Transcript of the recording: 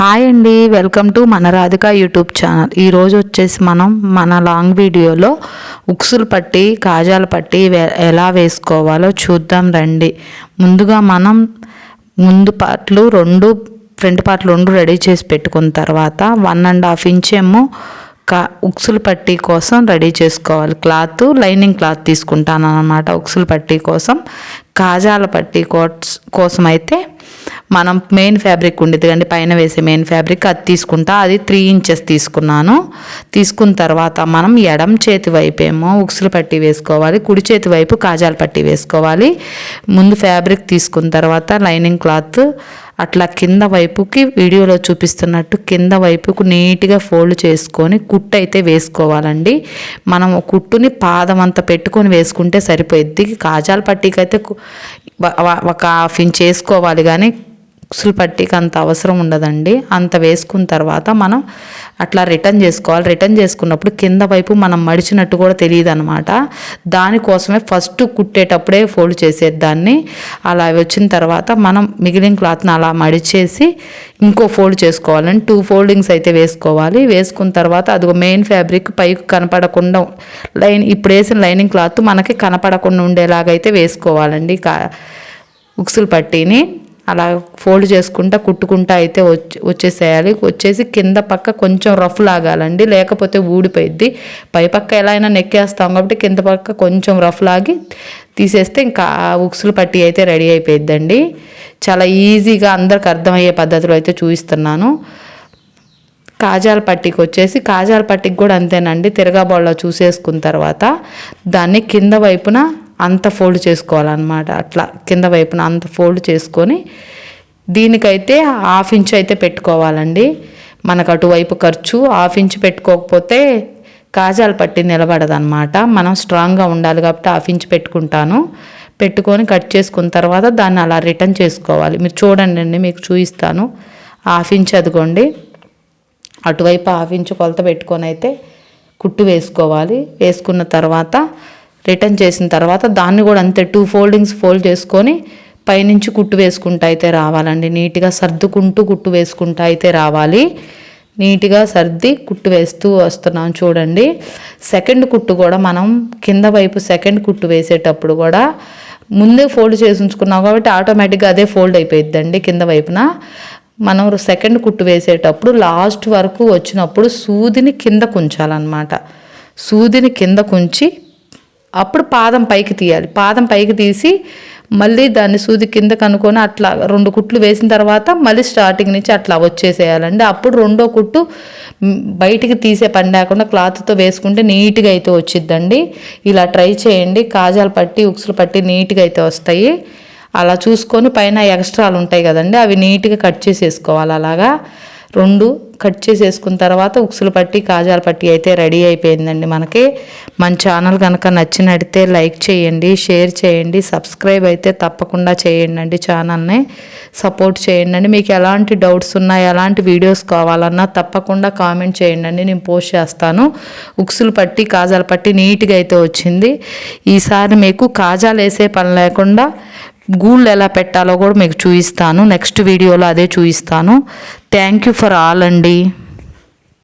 Hi అండి welcome to మన Radhika YouTube channel. ఈరోజు వచ్చేసి మనం మన లాంగ్ వీడియోలో ఉక్సులు పట్టి కాజాలు పట్టి ఎలా వేసుకోవాలో చూద్దాం రండి. ముందుగా మనం ముందు పార్ట్లు రెండు ఫ్రంట్ పార్ట్లు రెండు రెడీ చేసి పెట్టుకున్న తర్వాత వన్ అండ్ హాఫ్ ఇంచ్ ఏమో కా ఉక్సులు పట్టీ కోసం రెడీ చేసుకోవాలి. క్లాత్ లైనింగ్ క్లాత్ తీసుకుంటాను అనమాట ఉక్సులు పట్టీ కోసం. కాజాల పట్టి కోట్స్ కోసం అయితే మనం మెయిన్ ఫ్యాబ్రిక్ ఉండేది కండి పైన వేసే మెయిన్ ఫ్యాబ్రిక్ అది తీసుకుంటా అది త్రీ ఇంచెస్ తీసుకున్నాను. తీసుకున్న తర్వాత మనం ఎడం చేతి వైపు ఏమో ఉక్సులు పట్టి వేసుకోవాలి కుడి చేతి వైపు కాజాల పట్టి వేసుకోవాలి. ముందు ఫ్యాబ్రిక్ తీసుకున్న తర్వాత లైనింగ్ క్లాత్ అట్లా కింద వైపుకి వీడియోలో చూపిస్తున్నట్టు కింద వైపుకు నీట్గా ఫోల్డ్ చేసుకొని కుట్టు అయితే వేసుకోవాలండి. మనం కుట్టుని పాదం అంతా పెట్టుకొని వేసుకుంటే సరిపోయిద్ది. కాజాల పట్టీకి అయితే ఒక హాఫ్ ఇంచ్ వేసుకోవాలి కానీ ఉక్సులు పట్టీకి అంత అవసరం ఉండదండి. అంత వేసుకున్న తర్వాత మనం అట్లా రిటర్న్ చేసుకోవాలి. రిటర్న్ చేసుకున్నప్పుడు కింద వైపు మనం మడిచినట్టు కూడా తెలియదు అనమాట దానికోసమే ఫస్ట్ కుట్టేటప్పుడే ఫోల్డ్ చేసేది దాన్ని అలా వచ్చిన తర్వాత మనం మిగిలిన క్లాత్ని అలా మడిచేసి ఇంకో ఫోల్డ్ చేసుకోవాలండి. టూ ఫోల్డింగ్స్ అయితే వేసుకోవాలి. వేసుకున్న తర్వాత అది మెయిన్ ఫ్యాబ్రిక్ పైకి కనపడకుండా లైన్ ఇప్పుడు వేసిన లైనింగ్ క్లాత్ మనకి కనపడకుండా ఉండేలాగైతే వేసుకోవాలండి. కా ఉక్సులు పట్టీని అలా ఫోల్డ్ చేసుకుంటా కుట్టుకుంటా అయితే వచ్చి వచ్చేసేయాలి. వచ్చేసి కింద పక్క కొంచెం రఫ్ లాగాలండి. లేకపోతే ఊడిపోయిద్ది. పైపక్క ఎలా అయినా నెక్కేస్తాం కాబట్టి కింద పక్క కొంచెం రఫ్ లాగి తీసేస్తే ఇంకా ఆ ఉక్సులు పట్టి అయితే రెడీ అయిపోయిద్దండి. చాలా ఈజీగా అందరికి అర్థమయ్యే పద్ధతిలో అయితే చూపిస్తున్నాను. కాజాల పట్టికి వచ్చేసి కాజాల పట్టికి కూడా అంతేనండి. తిరగబోళ్ళ చూసేసుకున్న తర్వాత దాన్ని కింద వైపున అంత ఫోల్డ్ చేసుకోవాలన్నమాట. అట్లా కింద వైపున అంత ఫోల్డ్ చేసుకొని దీనికైతే హాఫ్ ఇంచ్ అయితే పెట్టుకోవాలండి. మనకు అటువైపు ఖర్చు హాఫ్ ఇంచ్ పెట్టుకోకపోతే కాజాలు పట్టి నిలబడదన్నమాట. మనం స్ట్రాంగ్గా ఉండాలి కాబట్టి హాఫ్ ఇంచ్ పెట్టుకుంటాను. పెట్టుకొని కట్ చేసుకున్న తర్వాత దాన్ని అలా రిటర్న్ చేసుకోవాలి. మీరు చూడండి అండి మీకు చూపిస్తాను. హాఫ్ ఇంచ్ అదిగోండి. అటువైపు హాఫ్ ఇంచు కొలత పెట్టుకొని అయితే కుట్టు వేసుకోవాలి. వేసుకున్న తర్వాత రిటర్న్ చేసిన తర్వాత దాన్ని కూడా అంతే టూ ఫోల్డింగ్స్ ఫోల్డ్ చేసుకొని పైనుంచి కుట్టు వేసుకుంటూ అయితే రావాలండి. నీట్గా సర్దుకుంటూ కుట్టు వేసుకుంటూ అయితే రావాలి. నీట్గా సర్ది కుట్టు వేస్తూ వస్తున్నాం చూడండి. సెకండ్ కుట్టు కూడా మనం కింద వైపు సెకండ్ కుట్టు వేసేటప్పుడు కూడా ముందే ఫోల్డ్ చేసి ఉంచుకున్నాం కాబట్టి ఆటోమేటిక్గా అదే ఫోల్డ్ అయిపోయిద్దండి కింద వైపున. మనం సెకండ్ కుట్టు వేసేటప్పుడు లాస్ట్ వరకు వచ్చినప్పుడు సూదిని కింద కుంచాలన్నమాట. సూదిని కింద కుంచి అప్పుడు పాదం పైకి తీయాలి. పాదం పైకి తీసి మళ్ళీ దాన్ని సూది కింద కనుక్కొని అట్లా రెండు కుట్లు వేసిన తర్వాత మళ్ళీ స్టార్టింగ్ నుంచి అట్లా వచ్చేసేయాలండి. అప్పుడు రెండో కుట్టు బయటికి తీసే పని లేకుండా క్లాత్తో వేసుకుంటే నీట్గా అయితే వచ్చిద్దండి. ఇలా ట్రై చేయండి. కాజాలు పట్టి ఉక్సులు పట్టి నీట్గా అయితే వస్తాయి. అలా చూసుకొని పైన ఎక్స్ట్రాలు ఉంటాయి కదండి. అవి నీట్గా కట్ చేసేసుకోవాలి అలాగా. రెండు కట్ చేసేసుకున్న తర్వాత ఉక్సులు పట్టి కాజాల పట్టి అయితే రెడీ అయిపోయిందండి మనకి. మన ఛానల్ కనుక నచ్చినడితే లైక్ చేయండి షేర్ చేయండి సబ్స్క్రైబ్ అయితే తప్పకుండా చేయండి అండి ఛానల్ని. సపోర్ట్ చేయండి అండి మీకు ఎలాంటి డౌట్స్ ఉన్నా ఎలాంటి వీడియోస్ కావాలన్నా తప్పకుండా కామెంట్ చేయండి అండి నేను పోస్ట్ చేస్తాను. ఉక్సులు పట్టి కాజాలు పట్టి నీట్గా అయితే వచ్చింది. ఈసారి మీకు కాజాలు వేసే పని లేకుండా గూళ్ళు ఎలా పెట్టాలో కూడా మీకు చూపిస్తాను. నెక్స్ట్ వీడియోలో అదే చూపిస్తాను. థ్యాంక్ యూ ఫర్ ఆల్ అండి.